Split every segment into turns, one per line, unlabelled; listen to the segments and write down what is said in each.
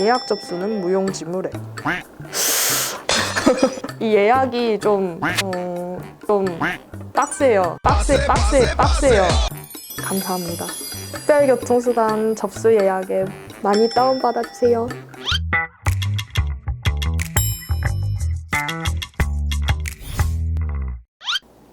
예약 접수는 무용지물에. 이 예약이 좀, 어, 좀 빡세요. 빡세, 빡세, 빡세요. 감사합니다. 특별교통수단 접수 예약에 많이 다운받아 주세요.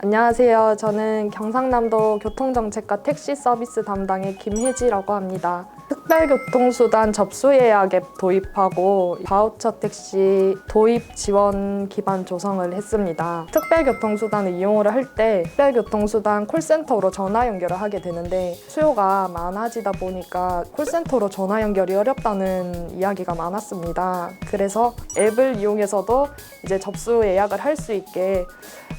안녕하세요. 저는 경상남도 교통정책과 택시 서비스 담당의 김혜지라고 합니다. 특별교통수단 접수 예약 앱 도입하고 바우처 택시 도입 지원 기반 조성을 했습니다. 특별교통수단을 이용을 할 때 특별교통수단 콜센터로 전화 연결을 하게 되는데 수요가 많아지다 보니까 콜센터로 전화 연결이 어렵다는 이야기가 많았습니다. 그래서 앱을 이용해서도 이제 접수 예약을 할 수 있게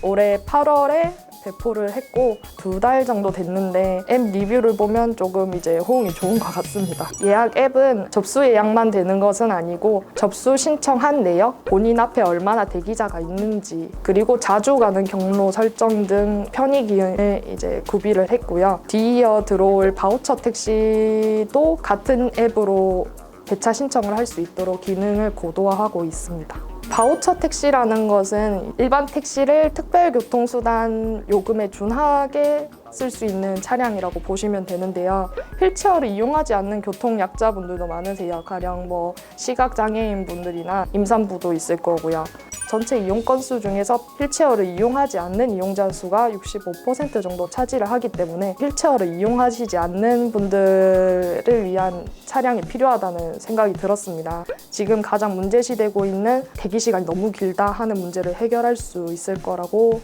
올해 8월에 배포를 했고 두 달 정도 됐는데 앱 리뷰를 보면 조금 이제 호응이 좋은 것 같습니다. 예약 앱은 접수 예약만 되는 것은 아니고 접수 신청한 내역, 본인 앞에 얼마나 대기자가 있는지 그리고 자주 가는 경로 설정 등 편의 기능을 이제 구비를 했고요. 뒤이어 들어올 바우처 택시도 같은 앱으로 배차 신청을 할 수 있도록 기능을 고도화하고 있습니다. 바우처 택시라는 것은 일반 택시를 특별교통수단 요금에 준하게 쓸 수 있는 차량이라고 보시면 되는데요. 휠체어를 이용하지 않는 교통약자분들도 많으세요. 가령 뭐 시각장애인 분들이나 임산부도 있을 거고요. 전체 이용 건수 중에서 휠체어를 이용하지 않는 이용자 수가 65% 정도 차지를 하기 때문에 휠체어를 이용하시지 않는 분들을 위한 차량이 필요하다는 생각이 들었습니다. 지금 가장 문제시되고 있는 대기 시간이 너무 길다 하는 문제를 해결할 수 있을 거라고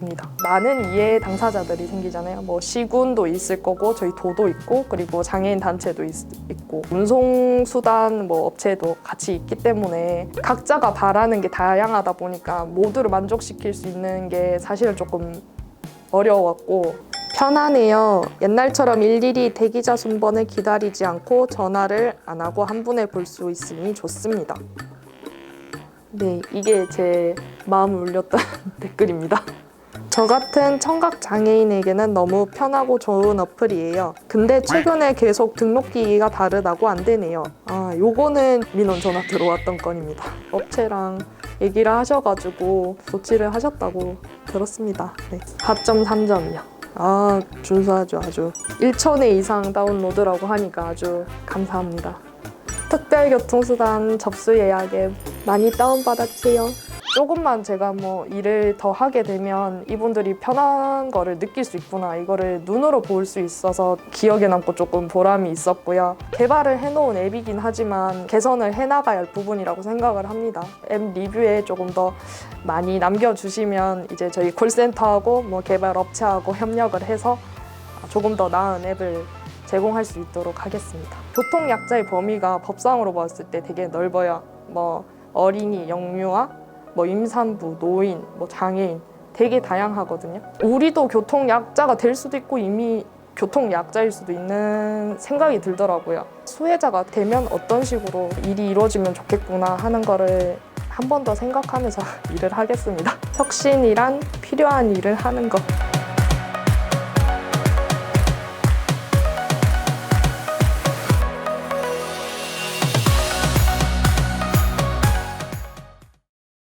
봅니다. 많은 이해 당사자들이 생기잖아요. 뭐 시군도 있을 거고 저희 도도 있고 그리고 장애인 단체도 있, 있고 운송 수단 뭐 업체도 같이 있기 때문에 각자가 바라는 게 다양하다 보니까 모두를 만족시킬 수 있는 게 사실은 조금 어려웠고 편하네요. 옛날처럼 일일이 대기자 순번을 기다리지 않고 전화를 안 하고 한 분에 볼 수 있으니 좋습니다. 네, 이게 제 마음을 울렸던 댓글입니다. 저 같은 청각 장애인에게는 너무 편하고 좋은 어플이에요. 근데 최근에 계속 등록 기기가 다르다고 안 되네요. 아, 요거는 민원 전화 들어왔던 건입니다. 업체랑 얘기를 하셔가지고 조치를 하셨다고 들었습니다. 네. 4.3점이요. 아, 준수하죠, 아주. 1천회 이상 다운로드라고 하니까 아주 감사합니다. 특별교통수단 접수 예약에 많이 다운받아 주세요. 조금만 제가 뭐 일을 더 하게 되면 이분들이 편한 거를 느낄 수 있구나 이거를 눈으로 볼 수 있어서 기억에 남고 조금 보람이 있었고요 개발을 해놓은 앱이긴 하지만 개선을 해나가야 할 부분이라고 생각을 합니다 앱 리뷰에 조금 더 많이 남겨주시면 이제 저희 콜센터하고 뭐 개발 업체하고 협력을 해서 조금 더 나은 앱을 제공할 수 있도록 하겠습니다. 교통약자의 범위가 법상으로 봤을 때 되게 넓어요. 뭐 어린이, 영유아, 뭐 임산부, 노인, 뭐 장애인 되게 다양하거든요. 우리도 교통약자가 될 수도 있고 이미 교통약자일 수도 있는 생각이 들더라고요. 수혜자가 되면 어떤 식으로 일이 이루어지면 좋겠구나 하는 거를 한 번 더 생각하면서 일을 하겠습니다. 혁신이란 필요한 일을 하는 것.